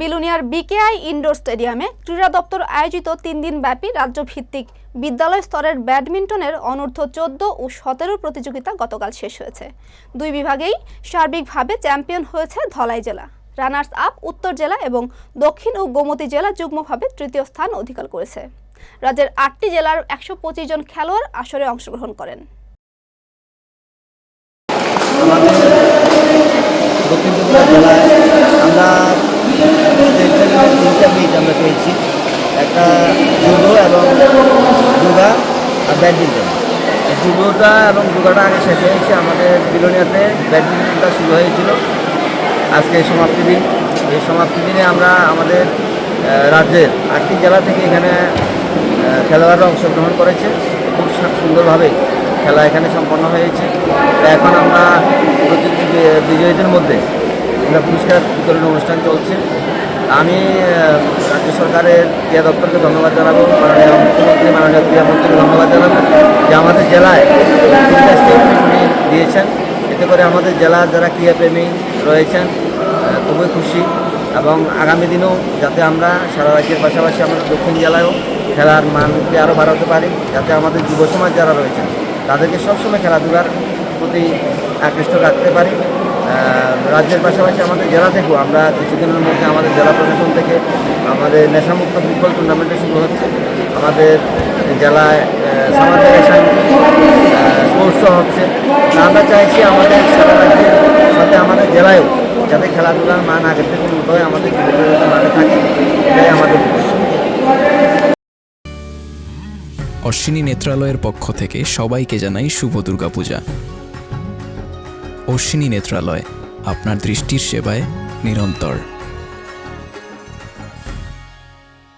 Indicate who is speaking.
Speaker 1: বিলুনিয়ার বিকেআই indoor স্টেডিয়ামে ক্রীড়া দপ্তর আয়োজিত তিন দিন ব্যাপী রাজ্যভিত্তিক বিদ্যালয় স্তরের ব্যাডমিন্টনের অনূর্ধ্ব চোদ্দ ও সতেরো প্রতিযোগিতা গতকাল শেষ হয়েছে। দুই বিভাগেই সার্বিকভাবে চ্যাম্পিয়ন হয়েছে ধলাই জেলা, রানার্স আপ উত্তর জেলা এবং দক্ষিণ ও গোমতী জেলা যুগ্মভাবে তৃতীয় স্থান অধিকার করেছে। রাজ্যের আটটি জেলার একশো পঁচিশ জন খেলোয়াড় আসরে অংশগ্রহণ করেন।
Speaker 2: আমরা আমরা পেয়েছি একটা জুডো এবং যোগা আর ব্যাডমিন্টন জুডোটা এবং যোগাটা আগে শেষ হয়েছে আমাদের বিলোনিয়াতে ব্যাডমিন্টনটা শুরু হয়েছিল আজকে সমাপ্তি দিন এই সমাপ্তি দিনে আমরা আমাদের রাজ্যের আটটি জেলা থেকে এখানে খেলোয়াড়রা অংশগ্রহণ করেছে খুব সুন্দরভাবে খেলা এখানে সম্পন্ন হয়েছে এখন আমরা প্রতিটি বিজয়ীদের মধ্যে আমরা পুরস্কার বিতরণ অনুষ্ঠান চলছে। আমি রাজ্য সরকারের ক্রীড়া দপ্তরকে ধন্যবাদ জানাব মাননীয় মুখ্যমন্ত্রী, মাননীয় ক্রীড়ামন্ত্রীকে ধন্যবাদ জানাব যে আমাদের জেলায় দিয়েছেন। এতে করে আমাদের জেলার যারা ক্রীড়াপ্রেমী রয়েছেন খুবই খুশি এবং আগামী দিনেও যাতে আমরা সারা রাজ্যের পাশাপাশি আমাদের দক্ষিণ জেলায়ও খেলার মানকে আরও বাড়াতে পারি, যাতে আমাদের যুব সমাজ যারা রয়েছেন, তাদেরকে সবসময় খেলাধুলার প্রতি আকৃষ্ট রাখতে পারি। রাজ্যের পাশাপাশি আমাদের জেলা থেকেও আমরা কিছুদিনের মধ্যে আমাদের জেলা প্রশাসন থেকে আমাদের নেশামুক্ত ফুটবল টুর্নামেন্টে শুরু হচ্ছে। আমাদের জেলায় ভ্যাকেশন স্পোর্টসও হচ্ছে। আমরা চাইছি আমাদের সারা রাজ্যের সাথে আমাদের জেলায়ও যাতে খেলাধুলার মান আগের থেকে উন্নত হয় আমাদের মানে থাকে এটাই আমাদের
Speaker 3: অশ্বিনী নেত্রালয়ের পক্ষ থেকে সবাইকে জানাই শুভ দুর্গাপূজা। অশ্বিনী নেত্রালয় আপনার দৃষ্টির সেবায় নিরন্তর।